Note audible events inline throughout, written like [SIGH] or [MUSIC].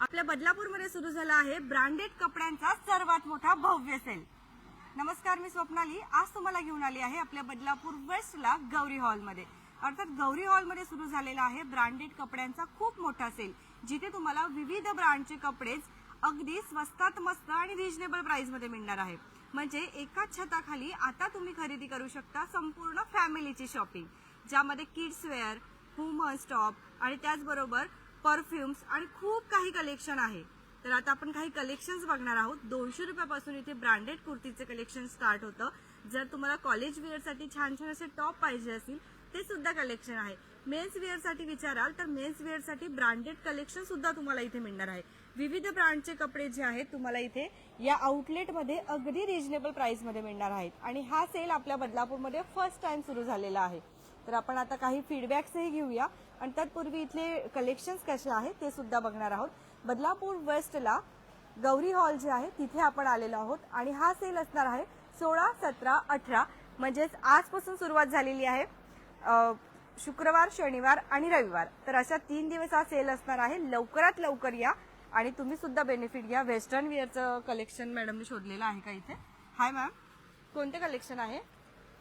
आपल्या बदलापूरमध्ये सुरू झाला आहे ब्रँडेड कपड्यांचा सर्वात मोठा भव्य सेल. नमस्कार मी स्वप्नाली. आज तुम्हाला घेऊन आली आहे आपल्या बदलापूर वेस्टला गौरी हॉलमध्ये. अर्थात गौरी हॉलमध्ये सुरू झालेला आहे ब्रँडेड कपड्यांचा खूप मोठा सेल जिथे तुम्हाला विविध ब्रँडचे कपडेच अगदी स्वस्तात मस्त आणि रिजनेबल प्राइसमध्ये मिळणार आहे. म्हणजे एकाच छताखाली आता तुम्ही खरेदी करू शकता संपूर्ण फॅमिलीची शॉपिंग ज्यामध्ये किड्स वेअर वुमन्स टॉप आणि त्याचबरोबर परफ्युम्स आणि खूप काही कलेक्शन आहे. तर आता आपण काही कलेक्शन्स बघणार आहोत. दोनशे रुपयापासून इथे ब्रँडेड कुर्तीचे कलेक्शन स्टार्ट होतं. जर तुम्हाला कॉलेज वेअरसाठी छान छान असे टॉप पाहिजे असतील ते सुद्धा कलेक्शन आहे. मेन्स वेअरसाठी विचाराल तर मेन्स वेअरसाठी ब्रँडेड कलेक्शन सुद्धा तुम्हाला इथे मिळणार आहे. विविध ब्रँडचे कपडे जे आहेत तुम्हाला इथे या आउटलेटमध्ये अगदी रिजनेबल प्राइसमध्ये मिळणार आहेत. आणि हा सेल आपल्या बदलापूरमध्ये फर्स्ट टाइम सुरू झालेला आहे. तर आपण आता काही फीडबॅक्सही घेऊया. आणि तत्पूर्वी इथले कलेक्शन्स कसे आहेत ते सुद्धा बघणार आहोत. बदलापूर वेस्टला गौरी हॉल जे आहे तिथे आपण आलेलो आहोत. आणि हा सेल असणार आहे सोळा सतरा अठरा. म्हणजेच आजपासून सुरुवात झालेली आहे. शुक्रवार शनिवार आणि रविवार. तर अशा तीन दिवस हा सेल असणार आहे. लवकरात लवकर या. आणि तुम्ही सुद्धा बेनिफिट घ्या. वेस्टर्न वेअरचं कलेक्शन मॅडमने शोधलेलं आहे का इथे? हाय मॅम कोणते कलेक्शन आहे?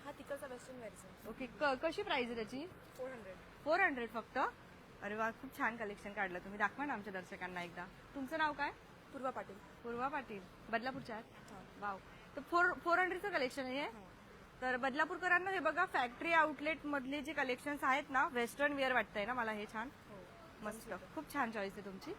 हा तिकडचा वेस्टर्न वेअरचा ओके क- कशी प्राइस आहे त्याची? फोर हंड्रेड फोर हंड्रेड फक्त? अरे वा खूप छान कलेक्शन काढलं तुम्ही. दाखवा ना आमच्या दर्शकांना एकदा. तुमचं नाव काय? पूर्वा पाटील. पूर्वा पाटील. बदलापूरच्या आहात? वाव. तर फोर फोर हंड्रेडचं कलेक्शन आहे हे? तर बदलापूरकरांना हे बघा फॅक्टरी आउटलेट मधले जे कलेक्शन्स आहेत ना वेस्टर्न वेअर वाटतंय ना मला हे छान. मस्त. खूप छान चॉईस आहे तुमची.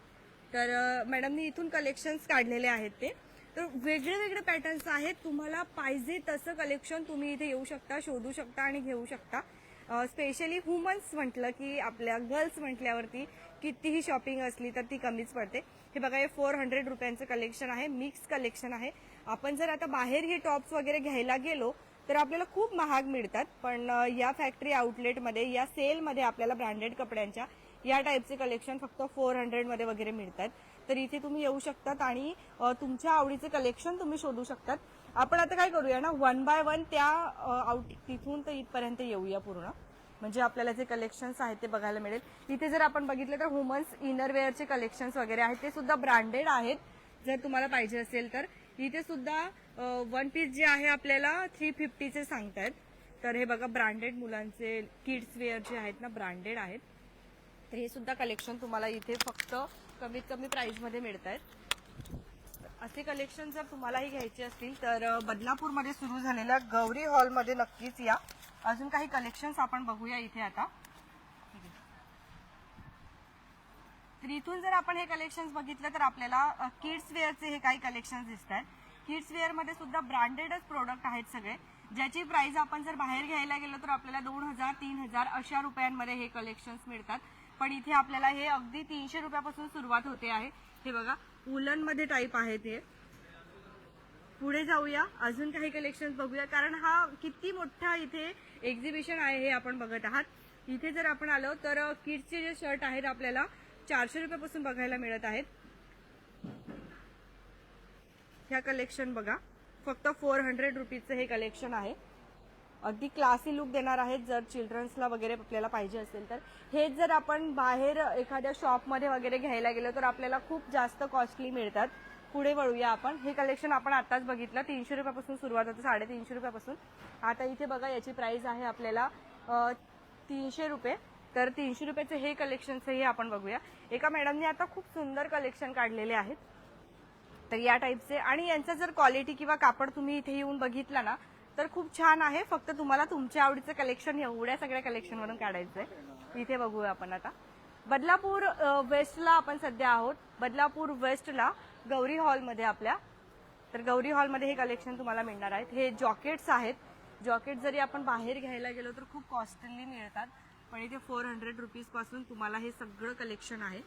तर अं, मॅडमनी इथून कलेक्शन्स काढलेले आहेत ते. तर वेगळे वेगळे पॅटर्न्स आहेत. तुम्हाला पाहिजे तसं कलेक्शन तुम्ही इथे येऊ शकता शोधू शकता आणि घेऊ शकता. स्पेशली वुमन्स म्हटलं की आपल्या गर्ल्स म्हटल्यावरती कितीही शॉपिंग असली तर ती कमीच पडते. हे बघा हे फोर हंड्रेड रुपयांचं कलेक्शन आहे मिक्स कलेक्शन आहे. आपण जर आता बाहेर हे टॉप्स वगैरे घ्यायला गेलो तर आपल्याला खूप महाग मिळतात. पण या फॅक्टरी आउटलेटमध्ये या सेलमध्ये आपल्याला ब्रँडेड कपड्यांच्या या टाईपचे कलेक्शन फक्त फोर हंड्रेडमध्ये वगैरे मिळतात. तर इथे तुम्ही येऊ शकतात आणि तुमच्या आवडीचे कलेक्शन तुम्ही शोधू शकतात. आपण आता काय करूया ना वन बाय वन त्या आउट तिथून तर इथपर्यंत येऊया पूर्ण. म्हणजे आपल्याला जे कलेक्शन्स आहेत ते बघायला मिळेल. इथे जर आपण बघितलं तर वुमन्स इनरवेअरचे कलेक्शन्स वगैरे आहेत. ते सुद्धा ब्रँडेड आहेत. जर तुम्हाला पाहिजे असेल तर. इथे सुद्धा वन पीस जे आहे आपल्याला थ्री फिफ्टीचे सांगतायत. तर हे बघा ब्रँडेड मुलांचे किड्स वेअर जे आहेत ना ब्रँडेड आहेत. तर हे सुद्धा कलेक्शन तुम्हाला इथे फक्त कमीत कमी प्राइसमध्ये मिळत आहेत असे कलेक्शन जर तुम्हालाही घ्यायचे असतील तर बदलापूरमध्ये सुरू झालेल्या गौरी हॉलमध्ये नक्कीच या. अजून काही कलेक्शन्स आपण बघूया इथे आता. तर इथून जर आपण हे कलेक्शन्स बघितलं तर आपल्याला किड्स वेअरचे हे काही कलेक्शन्स दिसत आहेत किड्स वेअरमध्ये सुद्धा ब्रँडेडच प्रोडक्ट आहेत सगळे. ज्याची प्राइस आपण जर बाहेर घ्यायला गेलो तर आपल्याला दोन हजार तीन हजार अशा रुपयांमध्ये हे कलेक्शन्स मिळतात. पण इथे आपल्याला हे अगदी तीनशे रुपयापासून सुरुवात होते आहे. हे बघा उलनमध्ये टाईप आहे ते पुढे जाऊया. अजून काही कलेक्शन बघूया कारण हा किती मोठा इथे एक्झिबिशन आहे हे आपण बघत आहात. इथे जर आपण आलो तर किड्सचे जे शर्ट आहेत आपल्याला चारशे रुपयापासून बघायला मिळत आहेत. ह्या कलेक्शन बघा. फक्त फोर हंड्रेड रुपीजचं हे कलेक्शन आहे. अगदी क्लासी लुक देणार आहेत जर चिल्ड्रन्सला वगैरे आपल्याला पाहिजे असेल तर. हेच जर आपण बाहेर एखाद्या शॉपमध्ये वगैरे घ्यायला गेलो तर आपल्याला खूप जास्त कॉस्टली मिळतात. पुढे वळूया आपण. हे कलेक्शन आपण आताच बघितलं. तीनशे रुपयापासून सुरुवात होते साडेतीनशे रुपयापासून. आता इथे बघा याची प्राइस आहे आपल्याला तीनशे रुपये. तर तीनशे रुपयाचे हे कलेक्शनचंही आपण बघूया. एका मॅडमने आता खूप सुंदर कलेक्शन काढलेले आहेत. तर या टाईपचे आणि यांचं जर क्वालिटी किंवा कापड तुम्ही इथे येऊन बघितला ना तर खूप छान आहे. फक्त तुम्हाला तुमच्या आवडीचं कलेक्शन एवढ्या सगळ्या कलेक्शन काढायचं काढायचंय. इथे बघूया आपण आता. बदलापूर वेस्टला आपण सध्या आहोत. बदलापूर वेस्टला गौरी हॉलमध्ये आपल्या. तर गौरी हॉलमध्ये हे कलेक्शन तुम्हाला मिळणार आहेत. हे जॉकेट्स आहेत. जॉकेट जरी आपण बाहेर घ्यायला गेलो तर खूप कॉस्टली मिळतात. पण इथे फोर हंड्रेड रुपीजपासून तुम्हाला हे सगळं कलेक्शन आहे.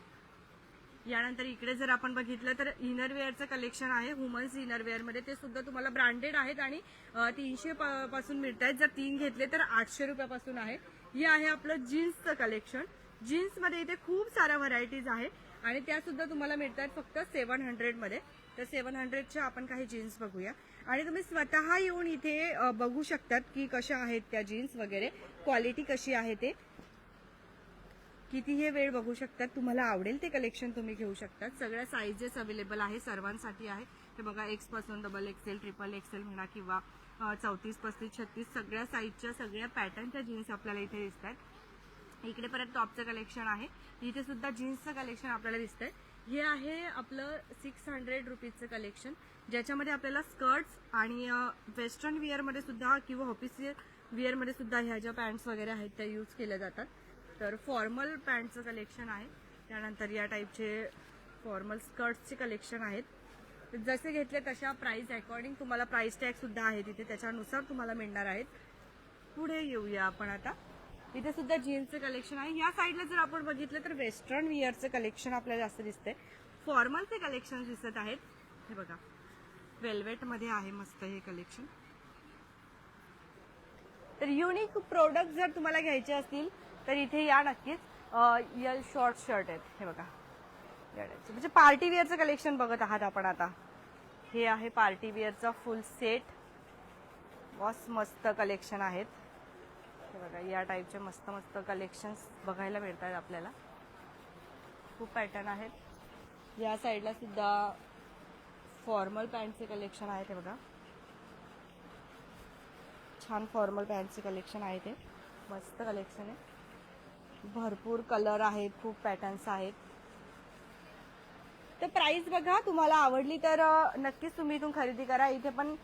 यानंतर इकडे जर आपण बघितलं तर इनरवेअरचं कलेक्शन आहे. वुमन्स इनरवेअरमध्ये ते सुद्धा तुम्हाला ब्रँडेड आहेत आणि तीनशे पासून मिळत आहेत. जर तीन घेतले तर आठशे रुपयापासून आहे. हे आहे आपलं जीन्सचं कलेक्शन जीन्समध्ये इथे खूप साऱ्या व्हरायटीज आहे आणि त्या सुद्धा तुम्हाला मिळतात फक्त सेव्हन हंड्रेडमध्ये तर सेव्हन हंड्रेडच्या आपण काही जीन्स बघूया. आणि तुम्ही स्वतः येऊन इथे बघू शकतात की कशा आहेत त्या जीन्स वगैरे. क्वालिटी कशी आहे ते. किती हे वेळ बघू शकतात तुम्हाला आवडेल ते कलेक्शन तुम्ही घेऊ शकतात सगळ्या साईजेस अवेलेबल आहे सर्वांसाठी आहे. हे बघा एक्सपासून डबल एक्सेल ट्रिपल एक्सेल म्हणा किंवा चौतीस पस्तीस छत्तीस सगळ्या साईजच्या सगळ्या पॅटर्नच्या जीन्स आपल्याला इथे दिसतात इकडे परत टॉपचं कलेक्शन आहे. इथे सुद्धा जीन्सचं कलेक्शन आपल्याला दिसतंय. हे आहे आपलं सिक्स हंड्रेड रुपीजचं कलेक्शन ज्याच्यामध्ये आपल्याला स्कर्ट्स आणि वेस्टर्न वेअरमध्ये सुद्धा किंवा ऑफिस वेअरमध्ये सुद्धा ह्या ज्या पॅन्ट्स वगैरे आहेत त्या यूज केल्या जातात. तर फॉर्मल पॅन्टचं कलेक्शन आहे. त्यानंतर या टाईपचे फॉर्मल स्कर्ट्सचे कलेक्शन आहेत. जसे घेतले तशा प्राईस अकॉर्डिंग तुम्हाला प्राईस टॅग सुद्धा आहे तिथे. त्याच्यानुसार तुम्हाला मिळणार आहेत. पुढे येऊया आपण आता. इथे सुद्धा जीन्सचं कलेक्शन आहे. या साईडला जर आपण बघितलं तर वेस्टर्न विअरचं कलेक्शन आपल्याला जास्त दिसतंय. फॉर्मलचे कलेक्शन दिसत आहेत. हे बघा. वेल्वेटमध्ये आहे मस्त हे कलेक्शन तर युनिक प्रोडक्ट जर तुम्हाला घ्यायचे असतील तर इथे या नक्कीच यल शॉर्ट शर्ट आहेत. हे बघा. या टाईपचे. म्हणजे पार्टी वेअरचं कलेक्शन बघत आहात आपण आता. हे आहे पार्टी वेअरचा फुल सेट बॉस मस्त कलेक्शन आहेत. हे बघा या टाईपचे मस्त मस्त कलेक्शन्स बघायला मिळतात आपल्याला. खूप पॅटर्न आहेत. या साईडला सुद्धा फॉर्मल पॅन्टचे कलेक्शन आहे ते बघा. छान फॉर्मल पॅन्टचे कलेक्शन आहे ते मस्त कलेक्शन आहे. भरपूर कलर आहेत खूप पॅटर्न्स आहेत. तर प्राइस बघा तुम्हाला आवडली तर नक्कीच तुम्ही इथून खरेदी करा. इथे पण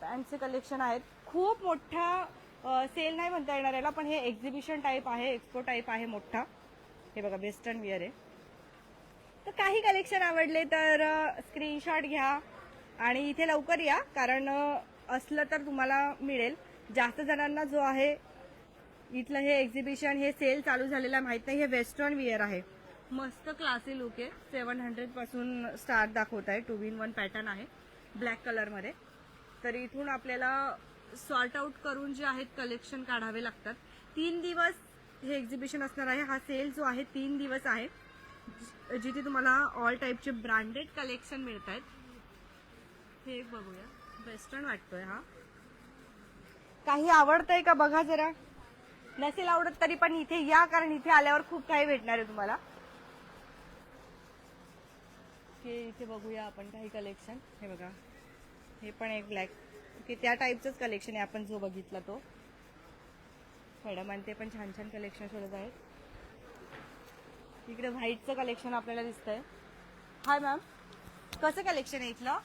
पॅन्टचे कलेक्शन आहेत. खूप मोठा सेल नाही म्हणता येणार याला पण हे एक्झिबिशन टाईप आहे एक्सपो टाईप आहे मोठा. हे बघा वेस्टर्न विअर आहे. तर काही कलेक्शन आवडले तर स्क्रीनशॉट घ्या आणि इथे लवकर या कारण असलं तर तुम्हाला मिळेल. जास्त जणांना जो आहे इथलं हे एक्झिबिशन हे सेल चालू झालेला माहीत नाही हे वेस्टर्न विअर आहे. मस्त क्लासी लुक आहे. सेवन हंड्रेडपासून स्टार्ट दाखवत आहे. टू इन वन पॅटर्न आहे. ब्लॅक कलरमध्ये तर इथून आपल्याला सॉर्ट आउट करून जे आहेत कलेक्शन काढावे लागतात. तीन दिवस हे एक्झिबिशन असणार आहे. हा सेल जो आहे तीन दिवस आहे. जिथे तुम्हाला ऑल टाईपचे ब्रँडेड कलेक्शन मिळत आहेत. हे बघूया. वेस्टर्न वाटतोय हा. काही आवडतंय का? बघा जरा. नसेल आवडत तरी पण इथे या कारण इथे आल्यावर खूप काही भेटणार आहे तुम्हाला. इथे बघूया आपण काही कलेक्शन हे बघा. हे पण एक ब्लॅक ओके त्या टाईपचंच कलेक्शन आहे. आपण जो बघितला तो. मॅडम आणि ते पण छान छान कलेक्शन शोधत आहेत. इकडे व्हाईटचं कलेक्शन आपल्याला दिसतंय. हाय मॅम कसं कलेक्शन आहे इथलं?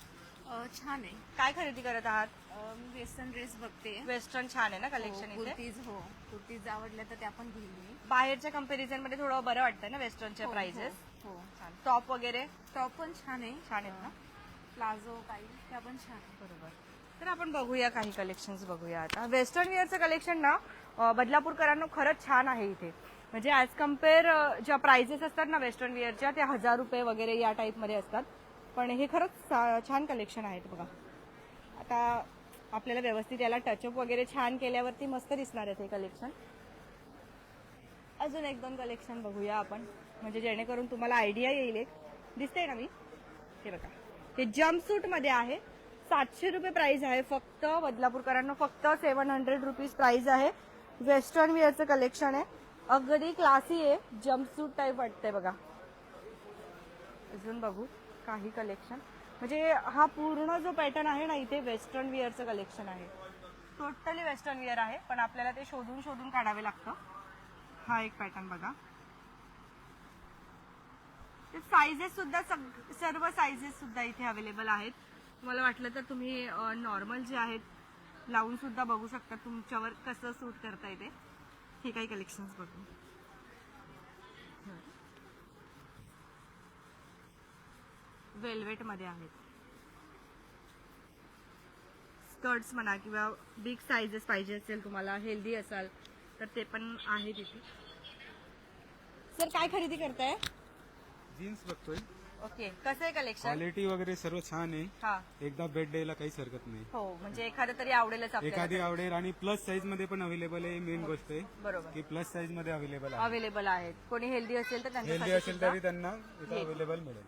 छान आहे. काय खरेदी करत आहात? मी वेस्टर्न ड्रेस बघते. वेस्टर्न छान आहे ना कलेक्शन हो, इथे? कुर्तीज हो. कुर्तीज आवडल्या तर त्या पण घेईल मी. बाहेरच्या कंपॅरिझनमध्ये थोडं बरं वाटतं ना वेस्टर्नच्या हो, प्राइजेस हो. हो. टॉप वगैरे? टॉप पण छान आहे. छान आहेत ना? प्लाझो काही त्या पण छान आहे बरोबर. तर आपण बघूया काही कलेक्शन बघूया आता. वेस्टर्न वेअरचं कलेक्शन ना अं, बदलापूरकरांना खरंच छान आहे इथे. म्हणजे ॲज कंपेअर ज्या प्राइजेस असतात ना वेस्टर्न वेअरच्या त्या हजार रुपये वगैरे या टाईपमध्ये असतात. पण हे खरंच सा- छान कलेक्शन आहेत बघा. आता आपल्याला व्यवस्थित याला टचअप वगैरे छान केल्यावरती मस्त दिसणार आहे ते कलेक्शन अजून एक दोन कलेक्शन बघूया आपण. म्हणजे जेणेकरून तुम्हाला आयडिया येईल एक. दिसते ना मी? हे बघा. हे जम्पसूटमध्ये आहे. सातशे रुपये प्राइस आहे. फक्त बदलापूरकरांना फक्त सेवन हंड्रेड रुपीज प्राइस आहे. वेस्टर्न वेअरचं कलेक्शन आहे. अगदी क्लासी आहे. जम्पसूट टाईप वाटतंय बघा. अजून बघू. काही कलेक्शन म्हणजे हा पूर्ण जो पॅटर्न आहे ना इथे वेस्टर्न वेअरचं कलेक्शन आहे. टोटली वेस्टर्न वेअर आहे पण आपल्याला ते शोधून शोधून काढावे लागतं. हा एक पॅटर्न बघा. सायझेस सुद्धा सग- सर्व सायझेस सुद्धा इथे अवेलेबल आहेत. मला वाटलं तर तुम्ही नॉर्मल जे आहेत लावून सुद्धा बघू शकता तुमच्यावर कसं सूट करता येते. हे काही कलेक्शन्स बघू. वेल्वेटमध्ये आहेत. स्कर्ट्स म्हणा किंवा बिग साईजेस पाहिजे असेल तुम्हाला हेल्दी असाल तर ते पण आहे तिथे. सर काय खरेदी करताय? जीन्स बघतोय. ओके कसं आहे कलेक्शन क्वालिटी वगैरे सर्व छान आहे. हा. एकदा बेड द्यायला काहीच हरकत नाही. हो म्हणजे एखादं तरी आवडेलच एखादी आवडेल आणि प्लस साईजमध्ये पण अवेलेबल आहे मेन गोष्ट आहे. बरोबर. की प्लस साईजमध्ये अवेलेबल आहे. अवेलेबल आहेत. कोणी हेल्दी असेल तर हेल्दी त्यांच्यासाठी असेल सुद्धा तरी त्यांना इथं अवेलेबल मिळेल.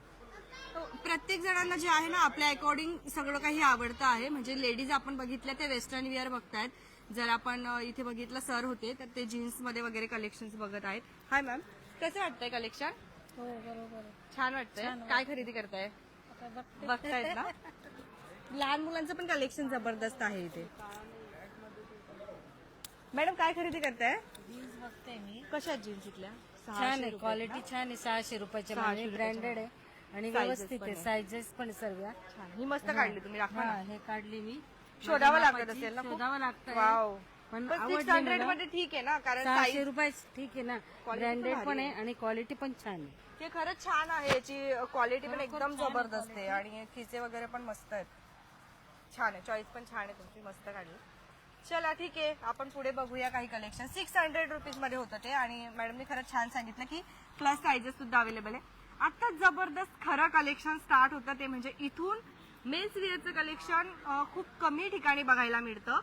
प्रत्येक जणांना जे आहे ना आपल्या अकॉर्डिंग सगळं काही आवडतं आहे. म्हणजे लेडीज आपण बघितल्या ते वेस्टर्न वेअर बघतायत. जर आपण इथे बघितलं सर होते तर ते जीन्समध्ये वगैरे कलेक्शन बघत आहेत. हाय मॅम कसं वाटतंय कलेक्शन हो बरोबर छान वाटतंय. काय खरेदी करताय? बघतायत ना? [LAUGHS] लहान मुलांचं पण कलेक्शन जबरदस्त आहे इथे. मॅडम काय खरेदी करताय? जीन्स बघते मी. कशा जीन्स इथल्या? छान आहे क्वालिटी छान आहे सहाशे रुपयाच्या ब्रँडेड आहे. आणि व्यवस्थित आहे. सायझेस पण सर्व. ही मस्त काढली तुम्ही दाखवा हा ना. हे काढली मी. शोधावं लागत. असेल ना खूप? शोधावं लागतं वाव. पण सिक्स आवडली हंड्रेड मला. मध्ये ठीक आहे ना कारण सहाशे size- रुपये ठीक आहे ना. Quality ब्रँडेड पण आहे. आणि क्वालिटी पण छान आहे. हे खरंच छान आहे याची क्वालिटी पण एकदम जबरदस्त आहे. आणि खिसे वगैरे पण मस्त आहेत. छान आहे चॉईस पण छान आहे तुमची मस्त काढली. चला ठीक आहे. आपण पुढे बघूया काही कलेक्शन सिक्स हंड्रेड रुपीजमध्ये होतं ते. आणि मॅडमने खरंच छान सांगितलं की प्लस साईजेस सुद्धा अवेलेबल आहे. आत्ताच जबरदस्त खरं कलेक्शन स्टार्ट होतं ते म्हणजे इथून मेन्स वेअरचं कलेक्शन खूप कमी ठिकाणी बघायला मिळतं.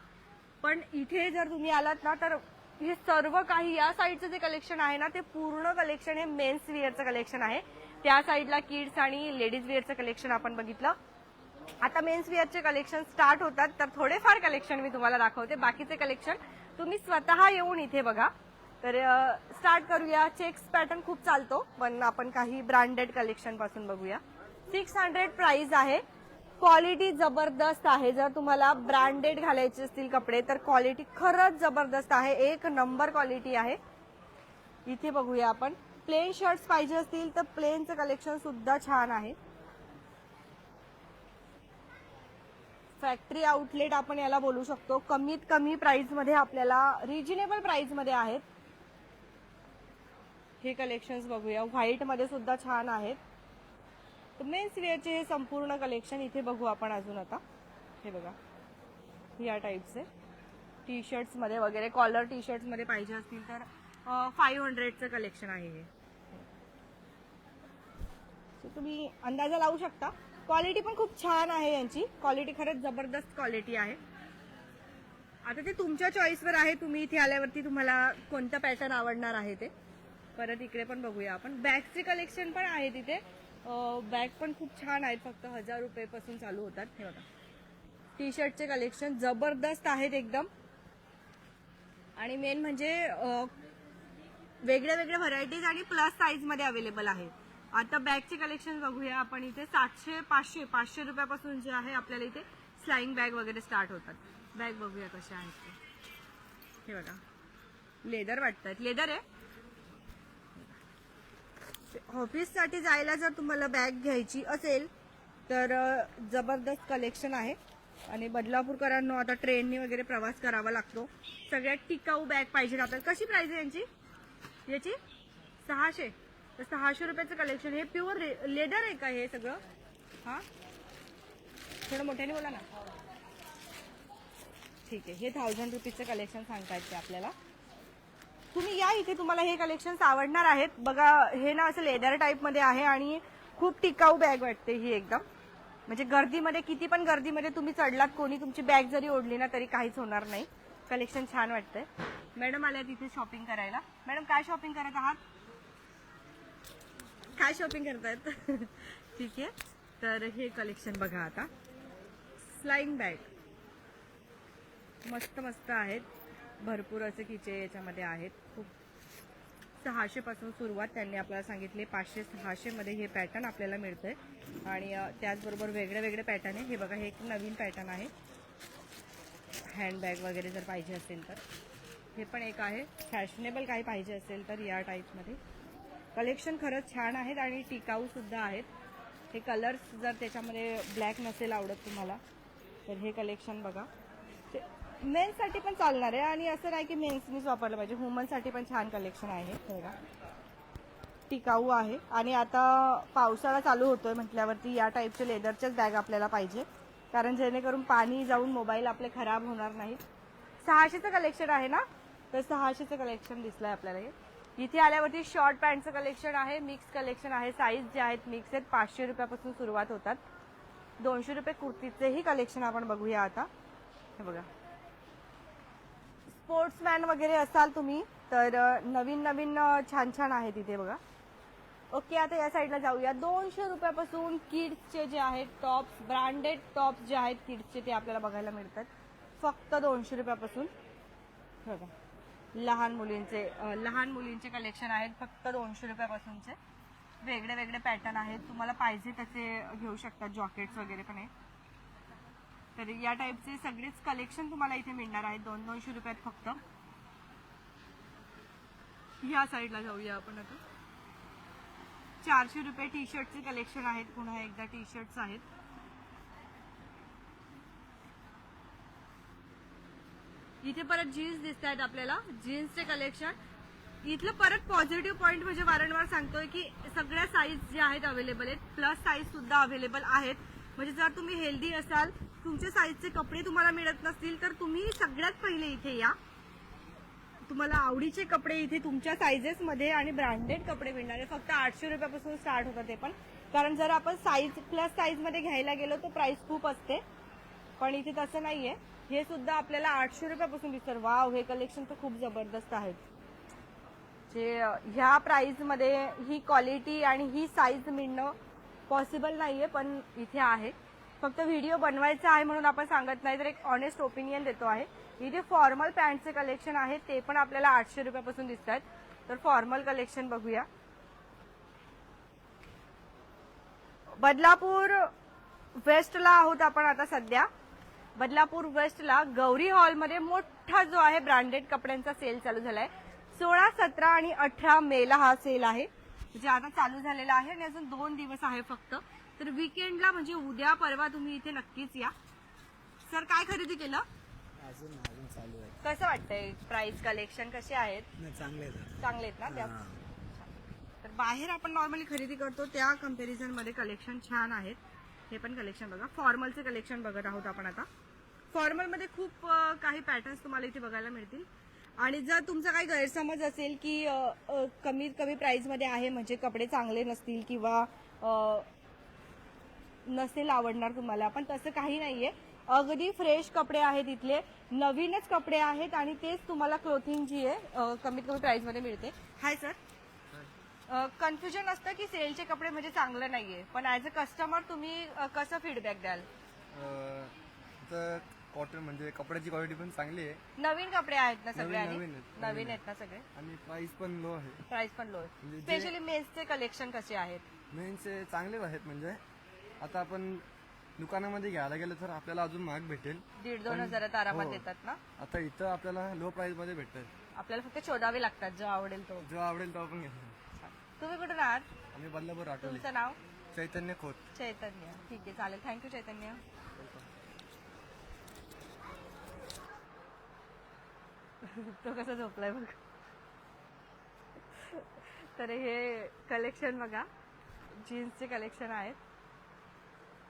पण इथे जर तुम्ही आलात ना तर हे सर्व काही या साईडचं जे कलेक्शन आहे ना ते पूर्ण कलेक्शन हे मेन्स वेअरचं कलेक्शन आहे. त्या साईडला किड्स आणि लेडीज वेअरचं कलेक्शन आपण बघितलं. आता मेन्स वेअरचे कलेक्शन स्टार्ट होतात तर थोडेफार कलेक्शन मी तुम्हाला दाखवते. बाकीचे कलेक्शन तुम्ही स्वतः येऊन इथे बघा. तर स्टार्ट करूया. चेक्स पॅटर्न खूप चालतो पण आपण काही ब्रँडेड कलेक्शनपासून बघूया. सिक्स हंड्रेड प्राइस आहे. क्वालिटी जबरदस्त आहे. जर तुम्हाला ब्रँडेड घालायचे असतील कपडे तर क्वालिटी खरंच जबरदस्त आहे. एक नंबर क्वालिटी आहे. इथे बघूया आपण. प्लेन शर्ट्स पाहिजे असतील तर प्लेनचं कलेक्शन सुद्धा छान आहे. फॅक्टरी आउटलेट आपण याला बोलू शकतो. कमीत कमी प्राइसमध्ये आपल्याला रिजनेबल प्राइसमध्ये आहेत. हे कलेक्शन्स बघूया. व्हाईटमध्ये सुद्धा छान आहेत. मेन्स वेअरचे हे संपूर्ण कलेक्शन इथे बघू आपण अजून आता. हे बघा. या टाईपचे टी शर्ट्समध्ये वगैरे कॉलर टी शर्ट्समध्ये पाहिजे असतील तर फाईव्ह हंड्रेडचं कलेक्शन आहे हे. तुम्ही अंदाजा लावू शकता. क्वालिटी पण खूप छान आहे यांची. क्वालिटी खरंच जबरदस्त क्वालिटी आहे. आता ते तुमच्या चॉईसवर आहे. तुम्ही इथे आल्यावरती तुम्हाला कोणतं पॅटर्न आवडणार आहे ते. परत इकडे पण बघूया आपण. बॅगचे कलेक्शन पण आहे तिथे. बॅग पण खूप छान आहेत. फक्त हजार रुपये पासून चालू होतात. हे बघा. टी शर्टचे कलेक्शन जबरदस्त आहेत एकदम. आणि मेन म्हणजे वेगळ्या वेगळ्या व्हरायटीज आणि प्लस साईजमध्ये अवेलेबल आहे. आता बॅगचे कलेक्शन बघूया आपण इथे. सातशे पाचशे पाचशे रुपयापासून जे आहे आपल्याला इथे स्लाईंग बॅग वगैरे स्टार्ट होतात. बॅग बघूया कशा आहेत ते. हे बघा. लेदर वाटतात. लेदर आहे. ऑफिससाठी जायला जर तुम्हाला बॅग घ्यायची असेल तर जबरदस्त कलेक्शन आहे. आणि बदलापूरकरांनो आता ट्रेनने वगैरे प्रवास करावा लागतो. सगळ्यात टिकाऊ बॅग पाहिजे आपल्याला. कशी प्राईज आहे यांची? याची? सहाशे. तर सहाशे रुपयाचं कलेक्शन हे प्युअर लेदर आहे का हे सगळं? हा? थोडं मोठ्याने बोला ना. ठीक आहे. हे थाउजंड रुपीजचं कलेक्शन सांगतायचे आपल्याला. तुम्ही या इथे तुम्हाला हे कलेक्शन आवडणार आहेत. बघा हे ना असं लेदर टाईपमध्ये आहे आणि खूप टिकाऊ बॅग वाटते ही एकदम. म्हणजे गर्दीमध्ये किती पण गर्दीमध्ये तुम्ही चढलात कोणी तुमची बॅग जरी ओढली ना तरी काहीच होणार नाही. कलेक्शन छान वाटतंय. मॅडम आल्या तिथे शॉपिंग करायला. मॅडम काय शॉपिंग करत आहात? काय शॉपिंग करतायत? [LAUGHS] ठीक आहे. तर हे कलेक्शन बघा आता. स्लाईंग बॅग मस्त मस्त आहेत. भरपूर असे किचे याच्यामध्ये आहेत. खूप सहाशेपासून सुरुवात त्यांनी आपल्याला सांगितले. पाचशे सहाशेमध्ये हे पॅटर्न आपल्याला मिळतंय. आणि त्याचबरोबर वेगळे वेगळे पॅटर्न आहे. हे बघा हे एक नवीन पॅटर्न आहे. हँडबॅग वगैरे जर पाहिजे असेल तर. हे पण एक आहे. फॅशनेबल काही पाहिजे असेल तर या टाईपमध्ये कलेक्शन खरंच छान आहेत आणि टिकाऊसुद्धा आहेत. हे कलर्स जर त्याच्यामध्ये ब्लॅक नसेल आवडत तुम्हाला तर हे कलेक्शन बघा. मेन्ससाठी पण चालणार आहे. आणि असं नाही की मेन्सनीच वापरलं पाहिजे. वुमनसाठी पण छान कलेक्शन आहे. बघा. टिकाऊ आहे. आणि आता पावसाळा चालू होतोय म्हटल्यावरती या टाईपचे लेदरच्याच बॅग आपल्याला पाहिजे. कारण जेणेकरून पाणी जाऊन मोबाईल आपले खराब होणार नाहीत. सहाशेचं कलेक्शन आहे ना? तर सहाशेचं कलेक्शन दिसलंय आपल्याला हे. इथे आल्यावरती शॉर्ट पॅन्टचं कलेक्शन आहे. मिक्स कलेक्शन आहे. साईज जे आहेत मिक्स आहेत पाचशे रुपयापासून सुरुवात होतात. दोनशे रुपये कुर्तीचेही कलेक्शन आपण बघूया आता. हे बघा. स्पोर्ट्समॅन वगैरे असाल तुम्ही तर नवीन नवीन छान छान आहे तिथे बघा. ओके आता या साईडला जाऊया. दोनशे रुपयापासून किड्सचे जे आहेत टॉप्स ब्रँडेड टॉप्स जे आहेत किड्सचे ते आपल्याला बघायला मिळतात. फक्त दोनशे रुपयापासून. बघा. लहान मुलींचे लहान मुलींचे कलेक्शन आहेत फक्त दोनशे रुपयापासूनचे. वेगळे वेगळे पॅटर्न आहेत. तुम्हाला पाहिजे तसे घेऊ शकतात जॉकेट्स वगैरे पण आहेत तर या टाईपचे सगळेच कलेक्शन तुम्हाला इथे मिळणार आहेत. दोन दोनशे रुपयात फक्त. या साईडला जाऊया आपण आता. चारशे रुपये टी शर्टचे कलेक्शन आहेत. पुन्हा एकदा टी शर्ट्स आहेत. इथे परत जीन्स दिसत आहेत आपल्याला. जीन्सचे कलेक्शन इथलं परत पॉझिटिव्ह पॉईंट म्हणजे वारंवार सांगतोय की सगळ्या साईज ज्या आहेत अवेलेबल आहेत प्लस साईज सुद्धा अवेलेबल आहेत. म्हणजे जर तुम्ही हेल्दी असाल तुमच्या साईजचे कपडे तुम्हाला मिळत नसतील तर तुम्ही सगळ्यात पहिले इथे या. तुम्हाला आवडीचे कपडे इथे तुमच्या साईजेसमध्ये आणि ब्रँडेड कपडे मिळणार आहे. फक्त आठशे रुपयापासून स्टार्ट होतं ते पण. कारण जर आपण साईज प्लस साईजमध्ये घ्यायला गेलो तर प्राईस खूप असते. पण इथे तसं नाहीये. हे सुद्धा आपल्याला आठशे रुपयापासून दिसतं. वाव हे कलेक्शन तर खूप जबरदस्त आहेत जे ह्या प्राईजमध्ये ही क्वालिटी आणि ही साईज मिळणं पॉसिबल नाहीये पण इथे आहे. फक्त व्हिडिओ बनवायचा आहे म्हणून आपण सांगत नाही तर एक ऑनेस्ट ओपिनियन देतो आहे. इथे फॉर्मल पॅन्टचे कलेक्शन आहे ते पण आपल्याला आठशे रुपयापासून दिसत आहेत तर फॉर्मल कलेक्शन बघूया. बदलापूर वेस्टला आहोत आपण आता सध्या. बदलापूर वेस्टला गौरी हॉलमध्ये मोठा जो आहे ब्रँडेड कपड्यांचा सेल चालू झालाय. सोळा सतरा आणि अठरा मेला हा सेल आहे. जे आता चालू झालेला आहे आणि अजून दोन दिवस आहे फक्त. तर विकेंडला म्हणजे उद्या परवा तुम्ही इथे नक्कीच या. सर काय खरेदी केलं? अजून अजून चालू आहे. कसं वाटतंय? प्राइस कलेक्शन कसे आहेत? नाही चांगले आहेत. चांगले आहेत ना? त्या तर बाहेर आपण नॉर्मली खरेदी करतो त्या कंपॅरिझनमध्ये कलेक्शन छान आहेत. हे पण कलेक्शन बघा. फॉर्मलचे कलेक्शन बघत आहोत आपण आता. फॉर्मलमध्ये खूप अ, काही पॅटर्न्स तुम्हाला इथे बघायला मिळतील. आणि जर तुमचा काही गैरसमज असेल की कमीत कमी प्राइसमध्ये आहे म्हणजे कपडे चांगले नसतील किंवा नसेल आवडणार तुम्हाला पण तसं काही नाहीये. अगदी फ्रेश कपडे आहेत इथले नवीनच कपडे आहेत आणि तेच तुम्हाला क्लोथिंग जी आहे कमीत कमी प्राइसमध्ये मिळते हाय सर कन्फ्युजन असतं की सेलचे कपडे म्हणजे चांगलं नाहीये पण ऍज अ कस्टमर तुम्ही कसं फीडबॅक द्याल? कॉटन म्हणजे कपड्याची क्वालिटी पण चांगली आहे. नवीन कपडे आहेत ना सगळे आणि नवीन आहेत, नवीन आहेत ना सगळे? आणि प्राइस पण लो आहे. प्राइस पण लो आहे. म्हणजे जे- स्पेशली मेन्सचे कलेक्शन कसे आहेत? मेन्सचे चांगलेच आहेत म्हणजे. आता आपण दुकानामध्ये घ्यायला गेलं तर आपल्याला अजून महाग भेटेल. दीड दोन हजारात आरामात हो. देतात ना? आता इथं आपल्याला लो प्राइसमध्ये भेटत आपल्याला फक्त शोधावे लागतात जो आवडेल तो. जो आवडेल तो आपण घ्यायचा तुम्ही कुठून आहात? आम्ही बदलापूर आठवले तुमचं नाव? चैतन्य खोत. चैतन्य. ठीक आहे चालेल. Thank you Chaitanya. तो कसा झोपलाय बघ. तर हे कलेक्शन बघा. जीन्सचे कलेक्शन आहेत.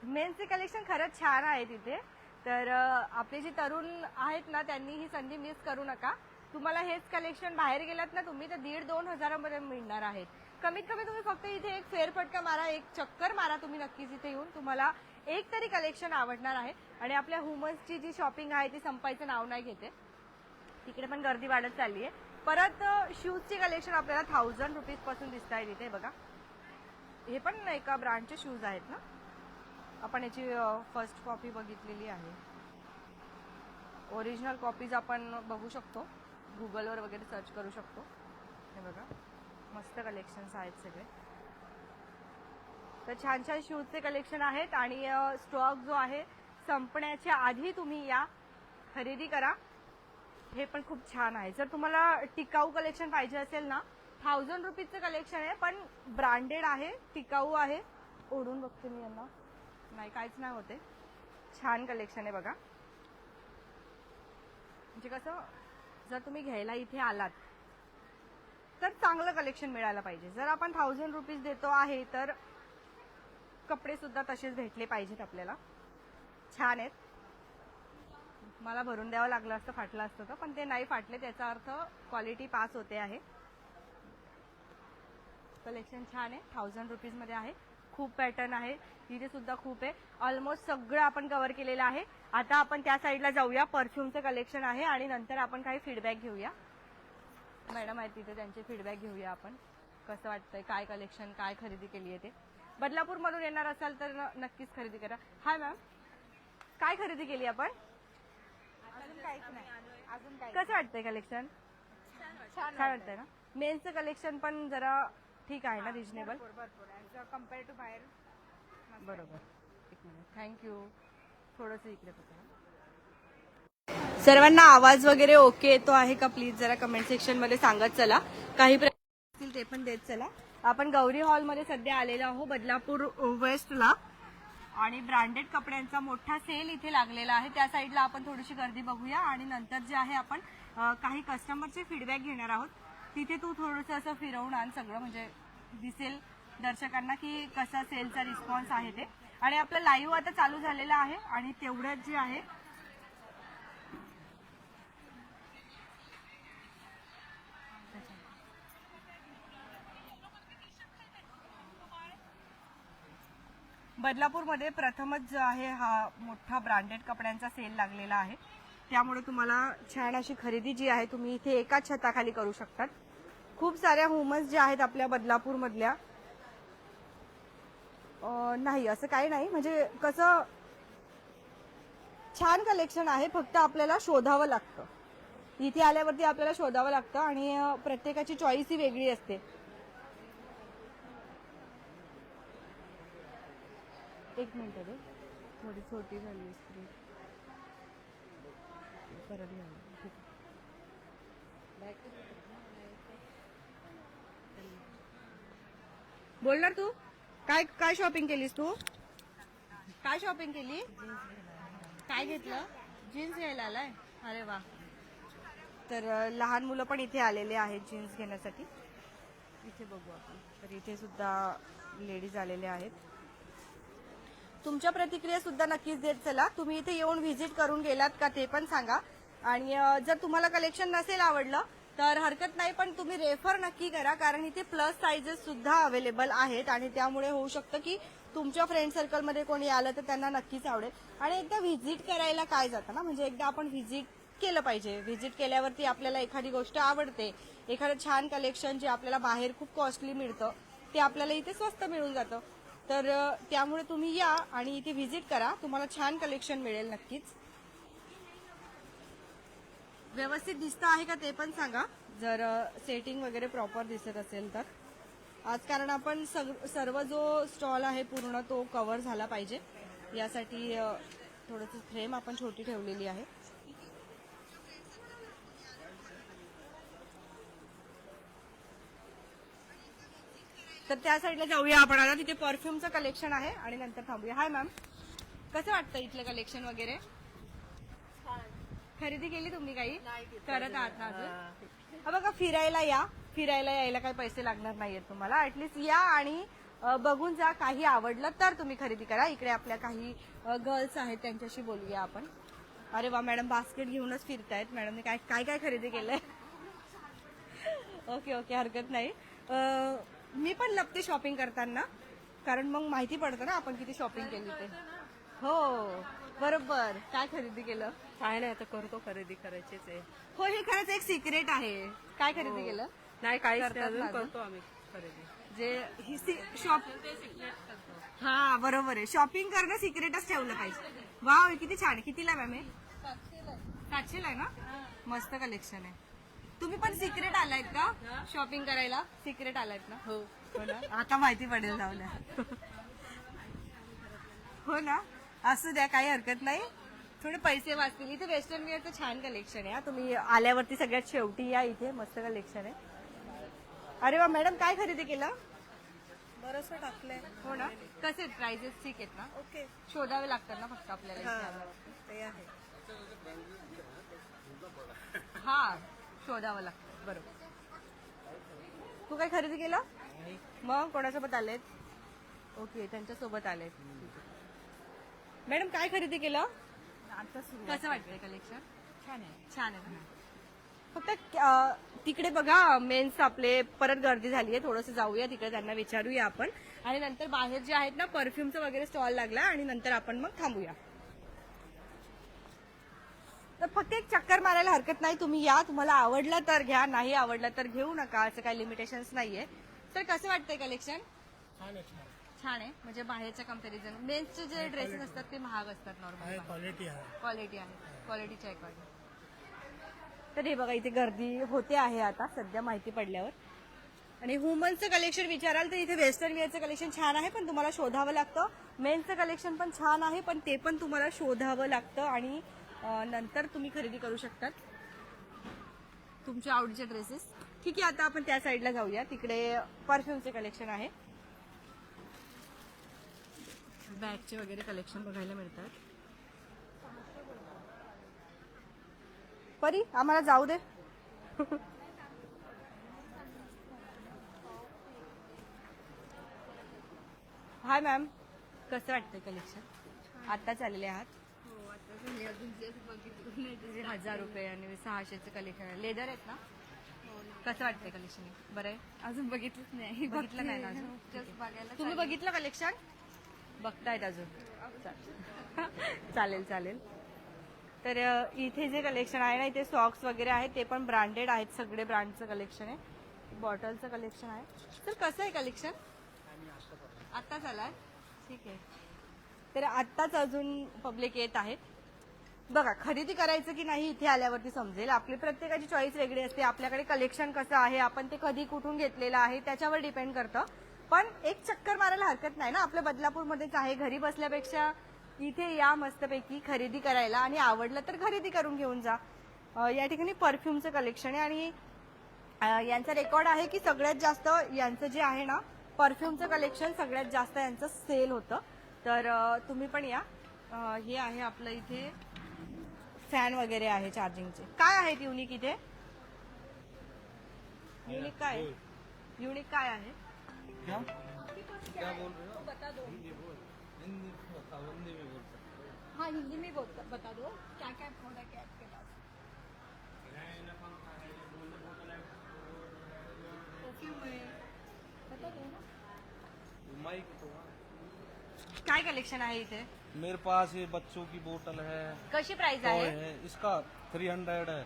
मेन्सचे कलेक्शन खरंच छान आहे तिथे. तर आपले जे तरुण आहेत ना त्यांनी ही संधी मिस करू नका. तुम्हाला हेच कलेक्शन बाहेर गेलात ना तुम्ही तर दीड दोन हजारामध्ये मिळणार आहेत. कमीत कमी तुम्ही फक्त इथे एक फेरफटका मारा एक चक्कर मारा तुम्ही नक्कीच इथे येऊन. तुम्हाला एक तरी कलेक्शन आवडणार आहे. आणि आपल्या वुमन्सची जी शॉपिंग आहे ती संपायचं नाव नाही घेते. तिकडे पण गर्दी वाढत चालली आहे परत शूजचे कलेक्शन आपल्याला थाउजंड रुपीजपासून दिसत आहे इथे बघा. हे पण एका ब्रँडचे शूज आहेत ना? आपण याची फर्स्ट कॉपी बघितलेली आहे. ओरिजिनल कॉपीज आपण बघू शकतो. गुगलवर वगैरे सर्च करू शकतो. हे बघा. मस्त कलेक्शन्स आहेत सगळे. तर छान छान शूजचे कलेक्शन आहेत आणि स्टॉक जो आहे संपण्याच्या आधी तुम्ही या खरेदी करा. हे पण खूप छान आहे. जर तुम्हाला टिकाऊ कलेक्शन पाहिजे असेल ना थाउजंड रुपीजचं कलेक्शन आहे पण ब्रँडेड आहे टिकाऊ आहे. ओढून बघते मी यांना. नाही काहीच नाही होते. छान कलेक्शन आहे बघा. म्हणजे कसं जर तुम्ही घ्यायला इथे आलात तर चांगलं कलेक्शन मिळायला पाहिजे. जर आपण थाउजंड रुपीज देतो आहे तर कपडे सुद्धा तसेच भेटले पाहिजेत आपल्याला. छान आहेत. मला भरून द्यावं लागलं असतं फाटलं असतं तर पण ते नाही फाटले त्याचा अर्थ क्वालिटी पास होते आहे. कलेक्शन छान आहे थाउजंड रुपीजमध्ये आहे. खूप पॅटर्न आहे तिथे सुद्धा खूप आहे. ऑलमोस्ट सगळं आपण कव्हर केलेलं आहे. आता आपण त्या साईडला जाऊया परफ्यूमचं कलेक्शन आहे आणि नंतर आपण काही फीडबॅक घेऊया. मॅडम आहेत तिथे त्यांचे फीडबॅक घेऊया आपण. कसं वाटतंय काय कलेक्शन काय खरेदी केली आहे ते. बदलापूरमधून येणार असाल तर नक्कीच खरेदी करा. हाय मॅम काय खरेदी केली आपण? अजून काहीच नाही. अजून काही कसं वाटतंय कलेक्शन छान वाटतंय. ना? मेन्सचं कलेक्शन पण जरा ठीक आहे ना रिजनेबल भरपूर कंपेअर टू बाहेर बरोबर. एक मिनिट थँक्यू थोडंसं इकडे बघा. सर्वांना आवाज वगैरे ओके येतो आहे का? प्लीज जरा कमेंट सेक्शनमध्ये सांगत चला. काही प्रश्न असतील ते पण देत चला. आपण गौरी हॉलमध्ये सध्या आलेलो आहोत बदलापूर वेस्टला आणि ब्रँडेड कपड्यांचा मोठा सेल इथे लागलेला आहे. त्या साईडला आपण थोडीशी गर्दी बघूया आणि नंतर जे आहे आपण काही कस्टमरचे फीडबॅक घेणार आहोत. तिथे तू थोडंसं असं फिरवून आण सगळं म्हणजे दिसेल दर्शकांना की कसा सेलचा रिस्पॉन्स आहे ते. आणि आपलं लाईव्ह आता चालू झालेलं आहे आणि तेवढ्यात जे आहे बदलापूरमध्ये प्रथमच जो आहे हा मोठा ब्रँडेड कपड्यांचा सेल लागलेला आहे. त्यामुळे तुम्हाला छान अशी खरेदी जी आहे तुम्ही इथे एकाच छताखाली करू शकतात. खूप साऱ्या वुमन्स ज्या आहेत आपल्या बदलापूरमधल्या नाही असं काही नाही. म्हणजे कसं छान कलेक्शन आहे फक्त आपल्याला शोधावं लागतं. इथे आल्यावरती आपल्याला शोधावं लागतं आणि प्रत्येकाची चॉईस ही वेगळी असते. एक मिनटं रे थोडी छोटी झाली स्क्रीन परत घ्यावी. ठीक आहे. बोलणार तू. काय काय शॉपिंग केलीस तू? काय शॉपिंग केली? काय घेतलं? जीन्स घ्यायला आलाय? अरे वा. तर लहान मुलं पण इथे आलेले आहेत जीन्स घेण्यासाठी. इथे बघू आपण. तर इथे सुद्धा लेडीज आलेले आहेत. तुमच्या प्रतिक्रिया सुद्धा नक्कीच देत चला. तुम्ही इथे येऊन व्हिजिट करून गेलात का ते पण सांगा. आणि जर तुम्हाला कलेक्शन नसेल आवडलं तर हरकत नाही पण तुम्ही रेफर नक्की करा कारण इथे प्लस साईजेस सुद्धा अवेलेबल आहेत आणि त्यामुळे होऊ शकतं की तुमच्या फ्रेंड सर्कलमध्ये कोणी आलं तर त्यांना नक्कीच आवडेल. आणि एकदा व्हिजिट करायला काय जातं ना म्हणजे एकदा आपण व्हिजिट केलं पाहिजे. व्हिजिट केल्यावरती आपल्याला एखादी गोष्ट आवडते एखादं छान कलेक्शन जे आपल्याला बाहेर खूप कॉस्टली मिळतं ते आपल्याला इथे स्वस्त मिळून जातं. तर त्यामुळे तुम्ही या आणि इथे व्हिजिट करा. तुम्हाला छान कलेक्शन मिळेल नक्कीच. व्यवस्थित दिसतं आहे का ते पण सांगा. जर सेटिंग वगैरे प्रॉपर दिसत असेल तर. आज कारण आपण सग- सर्व जो स्टॉल आहे पूर्ण तो कव्हर झाला पाहिजे. यासाठी थोडंसं फ्रेम आपण छोटी ठेवलेली आहे. तर त्या साईडला जाऊया आपण. आता तिथे परफ्यूमचं कलेक्शन आहे आणि नंतर थांबूया. Hi ma'am. कसं वाटतं इथलं कलेक्शन वगैरे? खरेदी केली तुम्ही काही? करत आहात ना अजून? बघा फिरायला या. फिरायला यायला काही पैसे लागणार नाहीयेत तुम्हाला. ऍटलिस्ट या आणि बघून जा काही आवडलं तर तुम्ही खरेदी करा. इकडे आपल्या काही गर्ल्स आहेत त्यांच्याशी बोलूया आपण. अरे वा मॅडम बास्केट घेऊनच फिरतायत. मॅडमने काय काय काय खरेदी केलंय? [LAUGHS] ओके ओके हरकत नाही. मी पण लपते शॉपिंग करताना कारण मग माहिती पडतं ना आपण किती शॉपिंग केली ते. हो बरोबर. काय खरेदी केलं? काय नाही आता करतो खरेदी करायचीच आहे. हो हे खरंच एक सिक्रेट आहे. काय खरेदी केलं? नाही अजून? करतो आम्ही खरेदी. जे ही शॉप हा बरोबर आहे. शॉपिंग करणं सिक्रेटच ठेवलं पाहिजे. वाव हे किती छान कितीला मॅम हे? सातशेला आहे. ना? मस्त कलेक्शन आहे. तुम्ही पण सिक्रेट आलायत का? शॉपिंग करायला? सिक्रेट आलायत ना? हो. ना? आता माहिती पडेल जाऊया हो ना? असू द्या काही हरकत नाही. थोडे पैसे वाचतील. इथे वेस्टर्न वेअरचं छान कलेक्शन आहे हा. तुम्ही आल्यावरती सगळ्यात शेवटी या इथे. मस्त कलेक्शन आहे. अरे वा मॅडम काय खरेदी केलं? बरंच टाकलंय. हो ना? कसे? प्राइजेस ठीक आहेत ना? ओके. शोधावे लागतात ना फक्त आपल्याला हा. शोधावं लागतं. बरोबर. तू काय खरेदी केलं? मग कोणासोबत आलेत? ओके त्यांच्यासोबत आलेत. मॅडम काय खरेदी केलं? कसं वाटतंय कलेक्शन छान आहे. छान आहे? फक्त तिकडे बघा मेन्स आपले परत गर्दी झाली आहे. थोडंसं जाऊया तिकडे त्यांना विचारूया आपण. आणि नंतर बाहेर जे आहेत ना परफ्यूमचं वगैरे स्टॉल लागला आणि नंतर आपण मग थांबूया. तर फक्त एक चक्कर मारायला हरकत नाही. तुम्ही या. तुम्हाला आवडलं तर घ्या. नाही आवडलं तर घेऊ नका. असं काही लिमिटेशन्स नाहीये. तर कसं वाटतंय कलेक्शन छान आहे म्हणजे बाहेरच्या कंपॅरिझन मेन्सचे जे ड्रेसेस असतात ते महाग असतात नॉर्मल क्वालिटी आहे. क्वालिटी आहे. क्वालिटी चेक तर हे बघा इथे गर्दी होते आहे आता सध्या माहिती पडल्यावर. आणि वुमन्सचं कलेक्शन विचाराल तर इथे वेस्टर्न वेअरचं कलेक्शन छान आहे पण तुम्हाला शोधावं लागतं. मेन्सचं कलेक्शन पण छान आहे पण ते पण तुम्हाला शोधावं लागतं. आणि नंतर तुम्ही खरेदी करू शकतात तुमच्या आवडीचे ड्रेसेस ठीक आहे आता आपण त्या साईडला जाऊया. तिकडे परफ्यूमचे कलेक्शन आहे. बॅगचे वगैरे कलेक्शन बघायला मिळतात. परी आम्हाला जाऊ दे. हाय मॅम कसं वाटतंय कलेक्शन आत्ताच आलेले आहात? हजार रुपये आणि सहाशेचं कलेक्शन आहे. लेदर आहेत ना? कसं वाटतंय कलेक्शन बरं आहे? अजून बघितलंच नाही. [LAUGHS] बघितलं नाही ना अजून? [LAUGHS] बघायला तुम्ही बघितलं कलेक्शन बघतायत अजून. [LAUGHS] चालेल. चालेल. तर इथे जे कलेक्शन आहे ना इथे सॉक्स वगैरे आहेत ते पण ब्रँडेड आहेत सगळे ब्रँडचं कलेक्शन आहे. बॉटलचं कलेक्शन आहे. तर कसं आहे कलेक्शन आत्ताच आलाय? ठीक आहे. तर आत्ताच अजून पब्लिक येत आहेत. बघा खरेदी करायचं की नाही इथे आल्यावरती समजेल. आपली प्रत्येकाची चॉईस वेगळी असते. आपल्याकडे कलेक्शन कसं आहे आपण ते कधी कुठून घेतलेलं आहे त्याच्यावर डिपेंड करतं. पण एक चक्कर मारायला हरकत नाही ना. आपल्या बदलापूरमध्येच आहे? घरी बसल्यापेक्षा इथे या मस्तपैकी खरेदी करायला आणि आवडलं तर खरेदी करून घेऊन जा. या ठिकाणी परफ्यूमचं कलेक्शन आहे आणि यांचा रेकॉर्ड आहे की सगळ्यात जास्त यांचं जे आहे ना परफ्यूमचं कलेक्शन सगळ्यात जास्त यांचं सेल होतं. तर तुम्ही पण या. हे आहे आपलं इथे. फॅन वगैरे आहे चार्जिंगचे काय आहेत युनिक इथे? युनिक काय? युनिक काय आहे? क्या? क्या बोल रहे हो? बता हाँ. हिंदी में बोल बता दो। क्या क्या प्रोडक्ट है आपके पास? है बता दो ना। माइक तो काय कलेक्शन आहे इथे? मेरे पास ये बच्चों की बोतल है कशी प्राइस टॉय आहे है इसका थ्री हंड्रेड है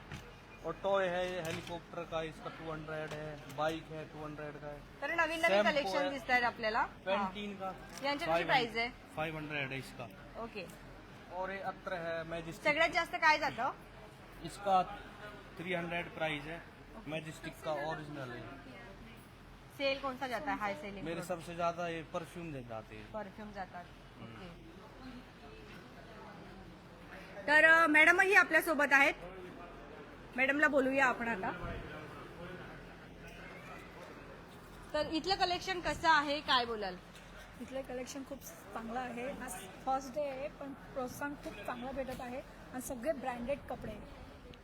और टॉय है ये हेलीकॉप्टर का इसका टू हंड्रेड है बाइक है टू हंड्रेड का है। तर नवीन नवीन Shampoo कलेक्शन आहे. दिसत आहेत आपल्याला? पेंटीन का। यांची कशी प्राइस आहे? फाइव हंड्रेड है इसका। ओके. और ये अत्र है मैजिस्टिक सगळ्यात जास्त काय जातं? इसका थ्री हंड्रेड प्राइस है। मैजिस्टिक का ओरिजिनल है। सेल कोणता जाता है? हाय सेलिंग मेरे सबसे ज़्यादा ये परफ्यूम दे जाते हैं। परफ्यूम जातात. ओके. तर मॅडमही आपल्यासोबत आहेत. मॅडमला बोलूया आपण आता. तर इथलं कलेक्शन कसं आहे? काय बोलाल? इथलं कलेक्शन खूप चांगलं आहे. आज फर्स्ट डे आहे पण प्रोत्साहन खूप चांगलं भेटत आहे. आणि सगळे ब्रँडेड कपडे.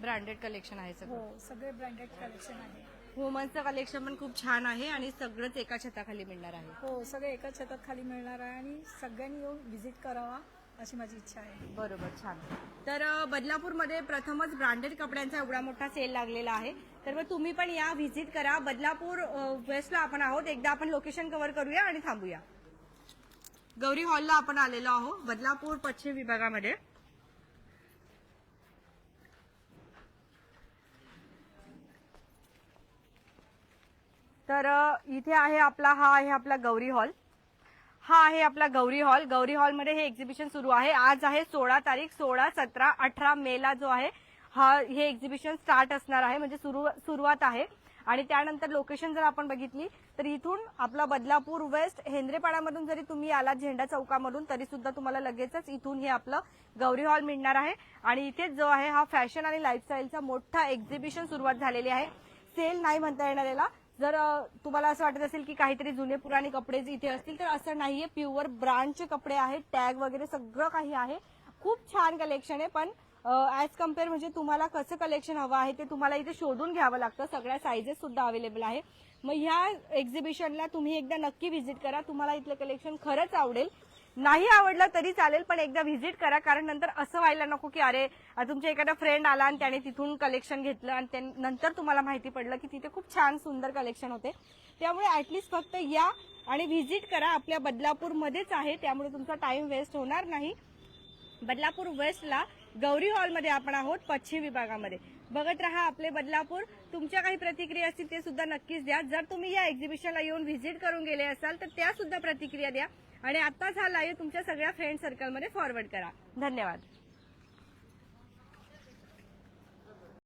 ब्रँडेड कलेक्शन आहे सगळं. हो सगळे ब्रँडेड कलेक्शन आहे. वुमन्सचं कलेक्शन पण खूप छान आहे आणि सगळंच एका छताखाली मिळणार आहे. हो सगळे एकाच छतात खाली मिळणार आहे आणि सगळ्यांनी येऊन व्हिजिट करावा. अशी माझी इच्छा आहे. बरोबर छान. तर अ, बदलापूरमध्ये प्रथमच ब्रँडेड कपड्यांचा एवढा मोठा सेल लागलेला आहे. तर मग तुम्ही पण या व्हिजिट करा. बदलापूर अ, वेस्टला आपण आहोत. एकदा आपण लोकेशन कव्हर करूया आणि थांबूया. गौरी हॉलला आपण आलेलो आहोत बदलापूर पश्चिम विभागामध्ये. तर अ, इथे आहे आपला हा आहे आपला गौरी हॉल हा आहे आपला गौरी हॉल. गौरी हॉलमध्ये हे एक्झिबिशन सुरू आहे. आज आहे सोळा तारीख सोळा सतरा अठरा मेला जो आहे हा हे एक्झिबिशन स्टार्ट असणार आहे. म्हणजे सुरू सुरुवात आहे. आणि त्यानंतर लोकेशन जर आपण बघितली तर इथून आपला बदलापूर वेस्ट हेंद्रेपाडामधून जरी तुम्ही आलात झेंडा चौकामधून तरी सुद्धा तुम्हाला लगेचच इथून हे आपलं गौरी हॉल मिळणार आहे. आणि इथेच जो आहे हा फॅशन आणि लाईफस्टाईलचा मोठा एक्झिबिशन सुरुवात झालेली आहे. सेल नाही म्हणता येणार याला. जर तुम्हाला असं वाटत असेल की काहीतरी जुने पुराणे कपडे इथे असतील तर असं नाहीये. प्युअर ब्रँडचे कपडे आहेत. टॅग वगैरे सगळं काही आहे. खूप छान कलेक्शन आहे पण ऍज कंपेअर म्हणजे तुम्हाला कसं कलेक्शन हवं आहे ते तुम्हाला इथे शोधून घ्यावं लागतं. सगळ्या साईजेस सुद्धा अवेलेबल आहे. मग ह्या एक्झिबिशनला तुम्ही एकदा नक्की व्हिजिट करा. तुम्हाला इथलं कलेक्शन खरंच आवडेल. नाही आवडलं तरी चालेल पण एकदा व्हिजिट करा कारण नंतर असं व्हायला नको की अरे तुमच्या एखादा फ्रेंड आला आणि त्याने तिथून कलेक्शन घेतलं आणि त्या- नंतर तुम्हाला माहिती पडलं की तिथे खूप छान सुंदर कलेक्शन होते. त्यामुळे ऍटलिस्ट फक्त या आणि व्हिजिट करा आपल्या बदलापूरमध्येच आहे त्यामुळे तुमचा टाइम वेस्ट होणार नाही. बदलापूर वेस्टला गौरी हॉलमध्ये आपण आहोत पश्चिम विभागामध्ये. बघत राहा आपले बदलापूर. तुमच्या काही प्रतिक्रिया असतील ते सुद्धा नक्कीच द्या. जर तुम्ही या एक्झिबिशनला येऊन व्हिजिट करून गेले असाल तर त्या सुद्धा प्रतिक्रिया द्या. आणि आताच हा लाईव्ह तुमच्या सगळ्या फ्रेंड सर्कलमध्ये फॉरवर्ड करा. धन्यवाद.